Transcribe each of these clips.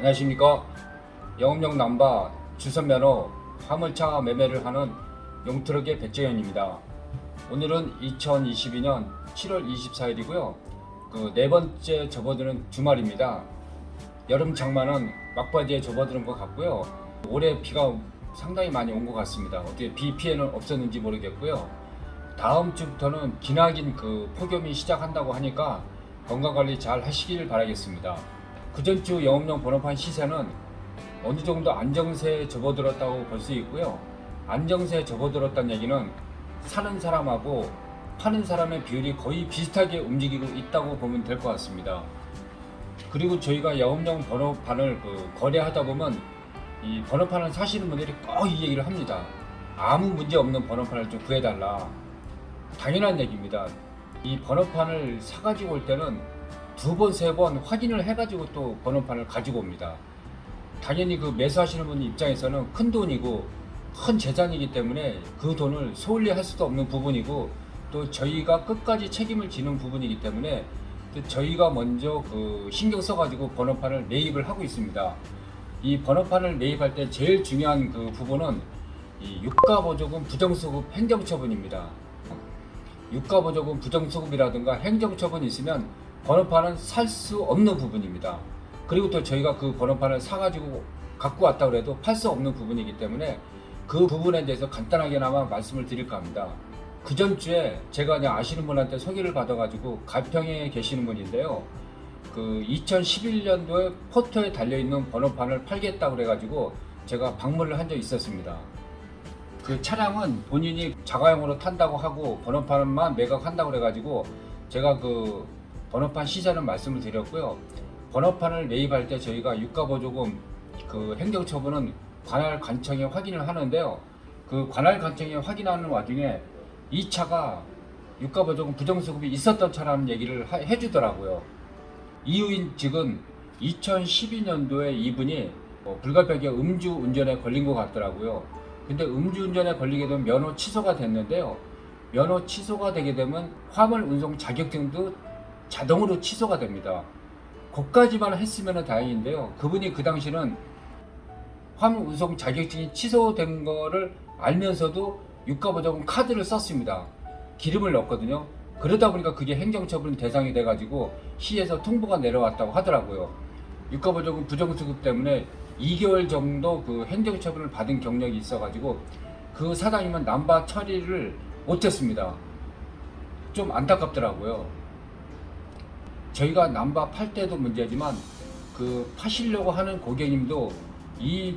안녕하십니까. 영업용 남바 주선면허 화물차 매매를 하는 용트럭의 백재현입니다. 오늘은 2022년 7월 24일이고요. 그 네 번째 접어드는 주말입니다. 여름 장마는 막바지에 접어드는 것 같고요. 올해 비가 상당히 많이 온 것 같습니다. 어떻게 비 피해는 없었는지 모르겠고요. 다음 주부터는 기나긴 그 폭염이 시작한다고 하니까 건강관리 잘 하시길 바라겠습니다. 그전 주 영업용 번호판 시세는 어느 정도 안정세에 접어들었다고 볼 수 있고요. 안정세에 접어들었다는 얘기는 사는 사람하고 파는 사람의 비율이 거의 비슷하게 움직이고 있다고 보면 될 것 같습니다. 그리고 저희가 영업용 번호판을 그 거래하다 보면 이 번호판을 사시는 분들이 꼭 이 얘기를 합니다. 아무 문제 없는 번호판을 좀 구해달라. 당연한 얘기입니다. 이 번호판을 사가지고 올 때는 두 번, 세 번 확인을 해가지고 또 번호판을 가지고 옵니다. 당연히 그 매수하시는 분 입장에서는 큰 돈이고 큰 재산이기 때문에 그 돈을 소홀히 할 수도 없는 부분이고 또 저희가 끝까지 책임을 지는 부분이기 때문에 또 저희가 먼저 그 신경 써가지고 번호판을 매입을 하고 있습니다. 이 번호판을 매입할 때 제일 중요한 그 부분은 이 유가보조금 부정수급 행정처분입니다. 유가보조금 부정수급이라든가 행정처분이 있으면 번호판은 살 수 없는 부분입니다. 그리고 또 저희가 그 번호판을 사가지고 갖고 왔다 그래도 팔 수 없는 부분이기 때문에 그 부분에 대해서 간단하게나마 말씀을 드릴까 합니다. 그 전주에 제가 아시는 분한테 소개를 받아가지고 가평에 계시는 분인데요. 그 2011년도에 포터에 달려있는 번호판을 팔겠다고 그래가지고 제가 방문을 한 적이 있었습니다. 그 차량은 본인이 자가용으로 탄다고 하고 번호판만 매각한다고 그래가지고 제가 그 번호판 시세는 말씀을 드렸고요. 번호판을 매입할 때 저희가 유가보조금 그 행정처분은 관할 관청에 확인을 하는데요. 그 관할 관청에 확인하는 와중에 이 차가 유가보조금 부정수급이 있었던 차라는 얘기를 하- 해주더라고요. 이유인 즉은 2012년도에 이분이 뭐 불가피하게 음주 운전에 걸린 것 같더라고요. 근데 음주운전에 걸리게 되면 면허 취소가 됐는데요. 면허 취소가 되게 되면 화물 운송 자격증도 자동으로 취소가 됩니다. 거기까지만 했으면 다행인데요. 그분이 그 당시는 화물 운송 자격증이 취소된 거를 알면서도 유가보조금 카드를 썼습니다. 기름을 넣었거든요. 그러다 보니까 그게 행정처분 대상이 돼가지고 시에서 통보가 내려왔다고 하더라고요. 유가보조금 부정수급 때문에 2개월 정도 그 행정처분을 받은 경력이 있어가지고 그 사장님은 남바 처리를 못했습니다. 좀 안타깝더라고요. 저희가 남바 팔 때도 문제지만 그 파시려고 하는 고객님도 이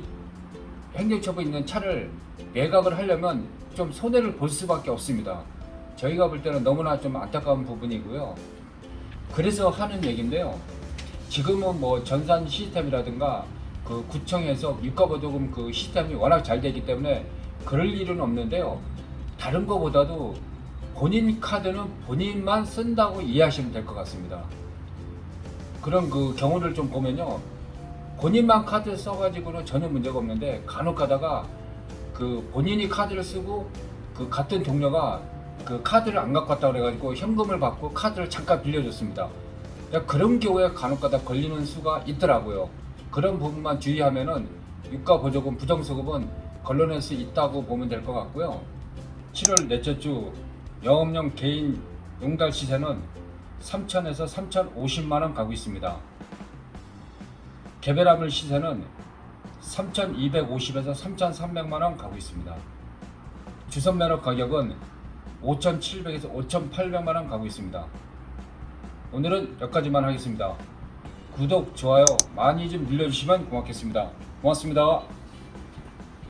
행정처분 있는 차를 매각을 하려면 좀 손해를 볼 수밖에 없습니다. 저희가 볼 때는 너무나 좀 안타까운 부분이고요. 그래서 하는 얘기인데요. 지금은 뭐 전산 시스템이라든가 그 구청에서 유가보조금 그 시스템이 워낙 잘 되기 때문에 그럴 일은 없는데요. 다른 거보다도 본인 카드는 본인만 쓴다고 이해하시면 될 것 같습니다. 그런 그 경우를 좀 보면요. 본인만 카드 써가지고는 전혀 문제가 없는데 간혹 가다가 그 본인이 카드를 쓰고 그 같은 동료가 그 카드를 안 갖고 왔다 그래가지고 현금을 받고 카드를 잠깐 빌려줬습니다. 그러니까 그런 경우에 간혹 가다 걸리는 수가 있더라고요. 그런 부분만 주의하면은 유가 보조금 부정수급은 걸러낼 수 있다고 보면 될 것 같고요. 7월 넷째 주 영업용 개인 용달 시세는 3천에서 3,050만 원 가고 있습니다. 개별화물 시세는 3,250에서 3,300만 원 가고 있습니다. 주선 면허 가격은 5,700에서 5,800만 원 가고 있습니다. 오늘은 여기까지만 하겠습니다. 구독, 좋아요 많이 좀 눌러주시면 고맙겠습니다. 고맙습니다.